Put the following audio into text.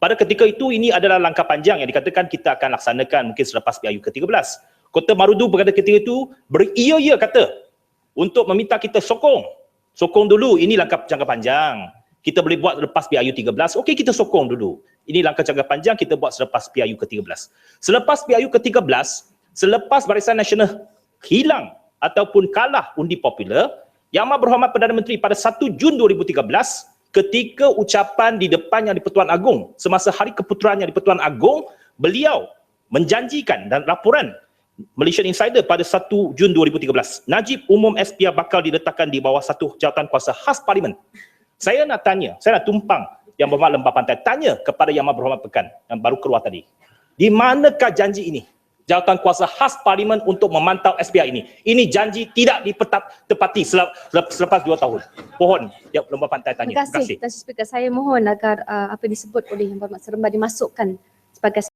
Pada ketika itu ini adalah langkah panjang yang dikatakan kita akan laksanakan mungkin selepas PIU ke-13. Kota Marudu pada ketika itu beria-ia kata untuk meminta kita sokong. Sokong dulu, ini langkah jangka panjang. Kita boleh buat lepas PIU 13, okey kita sokong dulu. Ini langkah jangka panjang kita buat selepas PIU ke-13. Selepas PIU ke-13, selepas Barisan Nasional hilang ataupun kalah undi popular, Yang Berhormat Perdana Menteri pada 1 Jun 2013 ketika ucapan di depan Yang di-Pertuan Agong semasa hari keputuran Yang di-Pertuan Agong, beliau menjanjikan dan laporan Malaysian Insider pada 1 Jun 2013. Najib Umum SPR bakal diletakkan di bawah satu jawatan kuasa khas parlimen. Saya nak tanya, saya nak tumpang Yang Berhormat Lembah Pantai, tanya kepada Yang Berhormat Pekan yang baru keluar tadi. Di manakah janji ini? Jawatan kuasa khas parlimen untuk memantau SPR ini. Ini janji tidak dipetap tepati selep- selep- selepas dua tahun. Pohon Yang Lembah Pantai tanya. Terima kasih, Tuan Speaker. Saya mohon agar uh, apa disebut oleh Yang Berhormat Seremban dimasukkan sebagai